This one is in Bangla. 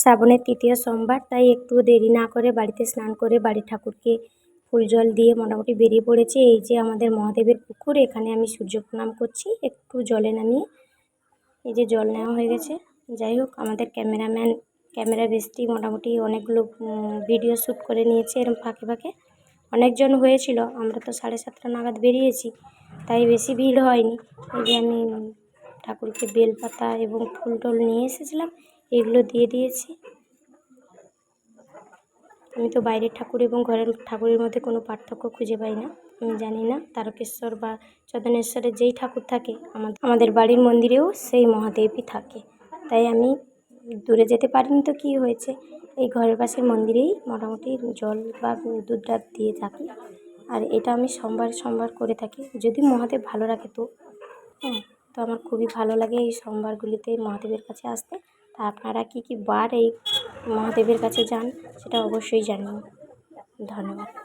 শ্রাবণের তৃতীয় সোমবার, তাই একটু দেরি না করে বাড়িতে স্নান করে বাড়ির ঠাকুরকে ফুল জল দিয়ে মোটামুটি বেরিয়ে পড়েছি। এই যে আমাদের মহাদেবের পুকুর, এখানে আমি সূর্য প্রণাম করছি। একটু জলে নামিয়ে এই যে জল নেওয়া হয়ে গেছে। যাই হোক, আমাদের ক্যামেরাম্যান, ক্যামেরা বেস্টি মোটামুটি অনেকগুলো ভিডিও শ্যুট করে নিয়েছে এরম ফাঁকে ফাঁকে। অনেকজন হয়েছিল, আমরা তো সাড়ে সাতটা নাগাদ বেরিয়েছি, তাই বেশি ভিড় হয়নি। এই যে আমি ঠাকুরকে বেলপাতা এবং ফুল টুল নিয়ে এসেছিলাম। এগুলো দিয়ে দিয়েছি। আমি তো বাইরের ঠাকুর এবং ঘরের ঠাকুরের মধ্যে কোনো পার্থক্য খুঁজে পাই না। আমি জানি না তারকেশ্বর বা চন্দনেশ্বরের যেই ঠাকুর থাকে আমাদের বাড়ির মন্দিরেও সেই মহাদেবই থাকে। তাই আমি দূরে যেতে পারিনি তো কী হয়েছে? এই ঘরের পাশের মন্দিরেই মোটামুটি জল বা দুধ দিয়ে থাকি। আর এটা আমি সোমবার সোমবার করে থাকি। যদি মহাদেব ভালো রাখে তো হ্যাঁ তো আমার খুবই ভালো লাগে এই সোমবারগুলিতে মহাদেবের কাছে আসতে। আপনারা কী কী বার এই মহাদেবের কাছে যান সেটা অবশ্যই জানিও। ধন্যবাদ।